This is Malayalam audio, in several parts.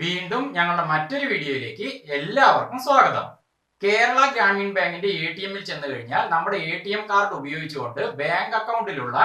വീണ്ടും ഞങ്ങളുടെ മറ്റൊരു വീഡിയോയിലേക്ക് എല്ലാവർക്കും സ്വാഗതം. കേരള ഗ്രാമീൺ ബാങ്കിന്റെ എ ടി എമ്മിൽ ചെന്ന് കഴിഞ്ഞാൽ നമ്മുടെ എ ടി എം കാർഡ് ഉപയോഗിച്ചുകൊണ്ട് ബാങ്ക് അക്കൗണ്ടിലുള്ള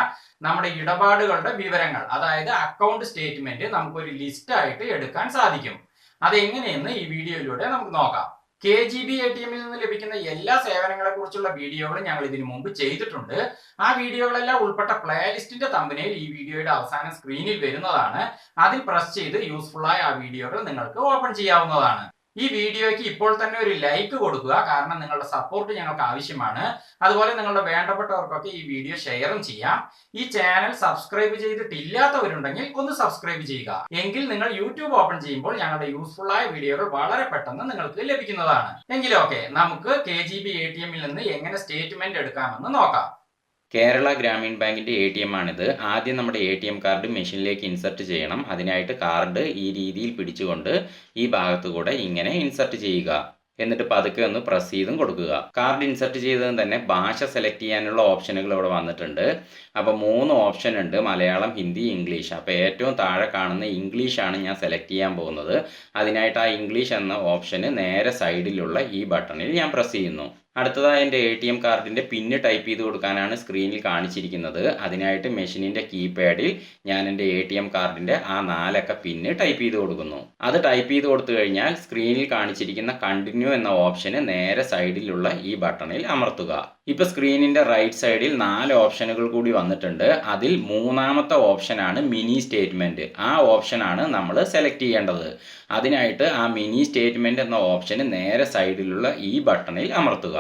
നമ്മുടെ ഇടപാടുകളുടെ വിവരങ്ങൾ അതായത് അക്കൗണ്ട് സ്റ്റേറ്റ്മെന്റ് നമുക്കൊരു ലിസ്റ്റ് ആയിട്ട് എടുക്കാൻ സാധിക്കും. അതെങ്ങനെയെന്ന് ഈ വീഡിയോയിലൂടെ നമുക്ക് നോക്കാം. K G B A T എമ്മിൽ നിന്ന് ലഭിക്കുന്ന എല്ലാ സേവനങ്ങളെ കുറിച്ചുള്ള വീഡിയോകളും ഞങ്ങൾ ഇതിനു മുമ്പ് ചെയ്തിട്ടുണ്ട്. ആ വീഡിയോകളെല്ലാം ഉൾപ്പെട്ട പ്ലേലിസ്റ്റിന്റെ തമ്പനയിൽ ഈ വീഡിയോയുടെ അവസാന സ്ക്രീനിൽ വരുന്നതാണ്. അതിൽ പ്രസ് ചെയ്ത് യൂസ്ഫുൾ ആയ ആ വീഡിയോകൾ നിങ്ങൾക്ക് ഓപ്പൺ ചെയ്യാവുന്നതാണ്. ഈ വീഡിയോയ്ക്ക് ഇപ്പോൾ തന്നെ ഒരു ലൈക്ക് കൊടുക്കുക. കാരണം നിങ്ങളുടെ സപ്പോർട്ട് ഞങ്ങൾക്ക് ആവശ്യമാണ്. അതുപോലെ നിങ്ങളുടെ വേണ്ടപ്പെട്ടവർക്കൊക്കെ ഈ വീഡിയോ ഷെയറും ചെയ്യാം. ഈ ചാനൽ സബ്സ്ക്രൈബ് ചെയ്തിട്ടില്ലാത്തവരുണ്ടെങ്കിൽ ഒന്ന് സബ്സ്ക്രൈബ് ചെയ്യുക. എങ്കിൽ നിങ്ങൾ യൂട്യൂബ് ഓപ്പൺ ചെയ്യുമ്പോൾ ഞങ്ങളുടെ യൂസ്ഫുൾ ആയ വീഡിയോകൾ വളരെ പെട്ടെന്ന് നിങ്ങൾക്ക് ലഭിക്കുന്നതാണ്. എങ്കിലും ഓക്കെ നമുക്ക് കെ ജി നിന്ന് എങ്ങനെ സ്റ്റേറ്റ്മെന്റ് എടുക്കാമെന്ന് നോക്കാം. കേരള ഗ്രാമീൺ ബാങ്കിന്റെ എ ടി എം ആണിത്. ആദ്യം നമ്മുടെ എ ടി എം കാർഡ് മെഷീനിലേക്ക് ഇൻസർട്ട് ചെയ്യണം. അതിനായിട്ട് കാർഡ് ഈ രീതിയിൽ പിടിച്ചുകൊണ്ട് ഈ ഭാഗത്തു കൂടെ ഇങ്ങനെ ഇൻസർട്ട് ചെയ്യുക. എന്നിട്ട് പതുക്കെ ഒന്ന് പ്രസ് ചെയ്തും കൊടുക്കുക. കാർഡ് ഇൻസർട്ട് ചെയ്തതും തന്നെ ഭാഷ സെലക്ട് ചെയ്യാനുള്ള ഓപ്ഷനുകൾ ഇവിടെ വന്നിട്ടുണ്ട്. അപ്പോൾ മൂന്ന് ഓപ്ഷൻ ഉണ്ട്. മലയാളം ഹിന്ദി ഇംഗ്ലീഷ്. അപ്പോൾ ഏറ്റവും താഴെ കാണുന്ന ഇംഗ്ലീഷാണ് ഞാൻ സെലക്ട് ചെയ്യാൻ പോകുന്നത്. അതിനായിട്ട് ആ ഇംഗ്ലീഷ് എന്ന ഓപ്ഷന് നേരെ സൈഡിലുള്ള ഈ ബട്ടണിൽ ഞാൻ പ്രസ് ചെയ്യുന്നു. അടുത്തതായി എന്റെ എ ടി എം കാർഡിന്റെ പിന്ന് ടൈപ്പ് ചെയ്ത് കൊടുക്കാനാണ് സ്ക്രീനിൽ കാണിച്ചിരിക്കുന്നത്. അതിനായിട്ട് മെഷീനിന്റെ കീപാഡിൽ ഞാൻ എന്റെ എ ടി എം കാർഡിന്റെ ആ നാലക്ക പിന്ന് ടൈപ്പ് ചെയ്ത് കൊടുക്കുന്നു. അത് ടൈപ്പ് ചെയ്ത് കൊടുത്തു കഴിഞ്ഞാൽ സ്ക്രീനിൽ കാണിച്ചിരിക്കുന്ന കണ്ടിന്യൂ എന്ന ഓപ്ഷന് നേരെ സൈഡിലുള്ള ഈ ബട്ടണിൽ അമർത്തുക. ഇപ്പോൾ സ്ക്രീനിന്റെ റൈറ്റ് സൈഡിൽ നാല് ഓപ്ഷനുകൾ കൂടി വന്നിട്ടുണ്ട്. അതിൽ മൂന്നാമത്തെ ഓപ്ഷനാണ് മിനി സ്റ്റേറ്റ്മെന്റ് ആ ഓപ്ഷനാണ് നമ്മൾ സെലക്ട് ചെയ്യേണ്ടത്. അതിനായിട്ട് ആ മിനി സ്റ്റേറ്റ്മെന്റ് എന്ന ഓപ്ഷന് നേരെ സൈഡിലുള്ള ഈ ബട്ടണിൽ അമർത്തുക.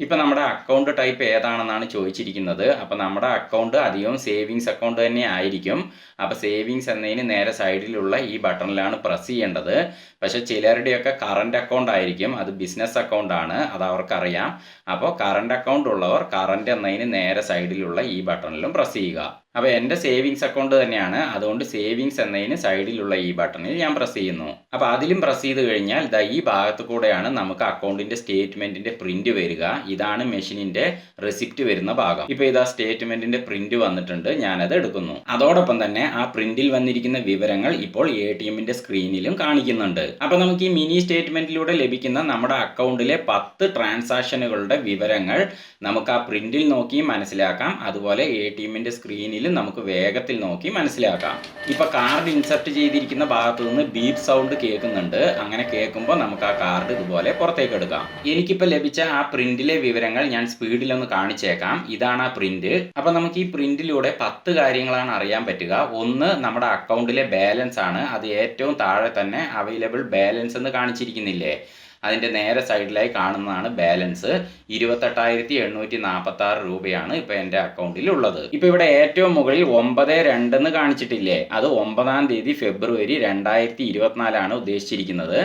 ഇപ്പം നമ്മുടെ അക്കൗണ്ട് ടൈപ്പ് ഏതാണെന്നാണ് ചോദിച്ചിരിക്കുന്നത്. അപ്പം നമ്മുടെ അക്കൗണ്ട് അധികവും സേവിങ്സ് അക്കൗണ്ട് തന്നെ ആയിരിക്കും. അപ്പോൾ സേവിങ്സ് എന്നതിന് നേരെ സൈഡിലുള്ള ഈ ബട്ടണിലാണ് പ്രസ് ചെയ്യേണ്ടത്. പക്ഷേ ചിലരുടെയൊക്കെ കറണ്ട് അക്കൗണ്ട് ആയിരിക്കും. അത് ബിസിനസ് അക്കൗണ്ട് ആണ്. അത് അവർക്കറിയാം. അപ്പോൾ കറണ്ട് അക്കൗണ്ട് ഉള്ളവർ കറണ്ട് എന്നതിന് നേരെ സൈഡിലുള്ള ഈ ബട്ടണിലും പ്രസ് ചെയ്യുക. അപ്പോൾ എന്റെ സേവിങ്സ് അക്കൗണ്ട് തന്നെയാണ്. അതുകൊണ്ട് സേവിങ്സ് എന്നതിന് സൈഡിലുള്ള ഈ ബട്ടണിൽ ഞാൻ പ്രസ് ചെയ്യുന്നു. അപ്പോൾ അതിലും പ്രസ് ചെയ്ത് കഴിഞ്ഞാൽ ദാ ഈ ഭാഗത്ത് കൂടെയാണ് നമുക്ക് അക്കൗണ്ടിന്റെ സ്റ്റേറ്റ്മെന്റിന്റെ പ്രിന്റ് വരിക. ഇതാണ് മെഷീനിന്റെ റെസിപ്റ്റ് വരുന്ന ഭാഗം. ഇപ്പോൾ ഇതാ സ്റ്റേറ്റ്മെന്റിന്റെ പ്രിന്റ് വന്നിട്ടുണ്ട്. ഞാനത് എടുക്കുന്നു. അതോടൊപ്പം തന്നെ ആ പ്രിന്റിൽ വന്നിരിക്കുന്ന വിവരങ്ങൾ ഇപ്പോൾ എ ടി എമ്മിന്റെ സ്ക്രീനിലും കാണിക്കുന്നുണ്ട്. അപ്പോൾ നമുക്ക് ഈ മിനി സ്റ്റേറ്റ്മെന്റിലൂടെ ലഭിക്കുന്ന നമ്മുടെ അക്കൗണ്ടിലെ പത്ത് ട്രാൻസാക്ഷനുകളുടെ വിവരങ്ങൾ നമുക്ക് ആ പ്രിന്റിൽ നോക്കി മനസ്സിലാക്കാം. അതുപോലെ എ ടി എമ്മിന്റെ സ്ക്രീനിൽ നമുക്ക് വേഗത്തിൽ നോക്കി മനസ്സിലാക്കാം. ഇപ്പോൾ കാർഡ് ഇൻസെർട്ട് ചെയ്തിരിക്കുന്ന ഭാഗത്തു നിന്ന് ബീപ് സൗണ്ട് കേൾക്കുന്നുണ്ട്. അങ്ങനെ കേൾക്കുമ്പോൾ നമുക്ക് ആ കാർഡ് ഇതുപോലെ പുറത്തേക്ക് എടുക്കാം. എനിക്കിപ്പോൾ ലഭിച്ച ആ പ്രിന്റിലെ വിവരങ്ങൾ ഞാൻ സ്പീഡിലൊന്ന് കാണിച്ചേക്കാം. ഇതാണ് ആ പ്രിന്റ് അപ്പോൾ നമുക്ക് ഈ പ്രിന്റിലൂടെ പത്ത് കാര്യങ്ങളാണ് അറിയാൻ പറ്റുക. ഒന്ന് നമ്മുടെ അക്കൗണ്ടിലെ ബാലൻസ് ആണ്. അത് ഏറ്റവും താഴെ തന്നെ അവൈലബിൾ ബാലൻസ് എന്ന് കാണിച്ചിരിക്കുന്നില്ലേ? അതിന്റെ നേരെ സൈഡിലായി കാണുന്നതാണ് ബാലൻസ്. ഇരുപത്തെട്ടായിരത്തി എണ്ണൂറ്റി നാൽപ്പത്തി ആറ് രൂപയാണ് ഇപ്പോൾ എന്റെ അക്കൗണ്ടിൽ ഉള്ളത് ഇപ്പോൾ ഇവിടെ ഏറ്റവും മുകളിൽ ഒമ്പത് രണ്ടെന്ന് കാണിച്ചിട്ടില്ലേ? അത് ഒമ്പതാം തീയതി ഫെബ്രുവരി രണ്ടായിരത്തി ഇരുപത്തിനാലാണ് ഉദ്ദേശിച്ചിരിക്കുന്നത്.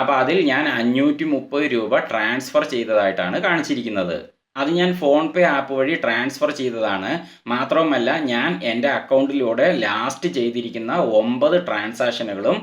അപ്പോൾ അതിൽ ഞാൻ അഞ്ഞൂറ്റി മുപ്പത് രൂപ ട്രാൻസ്ഫർ ചെയ്തതായിട്ടാണ് കാണിച്ചിരിക്കുന്നത്. അത് ഞാൻ ഫോൺ പേ ആപ്പ് വഴി ട്രാൻസ്ഫർ ചെയ്തതാണ്. മാത്രവുമല്ല ഞാൻ എന്റെ അക്കൗണ്ടിലൂടെ ലാസ്റ്റ് ചെയ്തിരിക്കുന്ന ഒമ്പത് ട്രാൻസാക്ഷനുകളും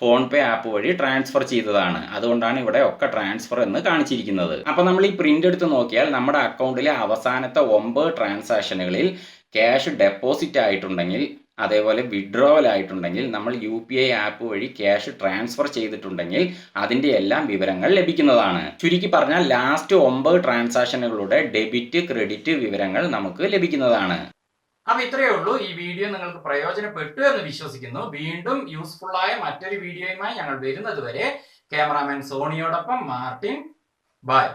ഫോൺ പേ ആപ്പ് വഴി ട്രാൻസ്ഫർ ചെയ്തതാണ്. അതുകൊണ്ടാണ് ഇവിടെ ഒക്കെ ട്രാൻസ്ഫർ എന്ന് കാണിച്ചിരിക്കുന്നത്. അപ്പോൾ നമ്മൾ ഈ പ്രിന്റ് എടുത്ത് നോക്കിയാൽ നമ്മുടെ അക്കൗണ്ടിലെ അവസാനത്തെ ഒമ്പത് ട്രാൻസാക്ഷനുകളിൽ ക്യാഷ് ഡെപ്പോസിറ്റ് ആയിട്ടുണ്ടെങ്കിൽ അതേപോലെ വിഡ്രോവൽ ആയിട്ടുണ്ടെങ്കിൽ നമ്മൾ യു പി ഐ ആപ്പ് വഴി ക്യാഷ് ട്രാൻസ്ഫർ ചെയ്തിട്ടുണ്ടെങ്കിൽ അതിന്റെ എല്ലാം വിവരങ്ങൾ ലഭിക്കുന്നതാണ്. ചുരുക്കി പറഞ്ഞാൽ ലാസ്റ്റ് ഒമ്പത് ട്രാൻസാക്ഷനുകളുടെ ഡെബിറ്റ് ക്രെഡിറ്റ് വിവരങ്ങൾ നമുക്ക് ലഭിക്കുന്നതാണ്. അപ്പൊ ഇത്രയേ ഉള്ളൂ. ഈ വീഡിയോ നിങ്ങൾക്ക് പ്രയോജനപ്പെട്ടു എന്ന് വിശ്വസിക്കുന്നു. വീണ്ടും യൂസ്ഫുൾ ആയ മറ്റൊരു വീഡിയോയുമായി ഞങ്ങൾ വരുന്നത് വരെ. Cameraman സോണിയോടൊപ്പം Martin. ബൈ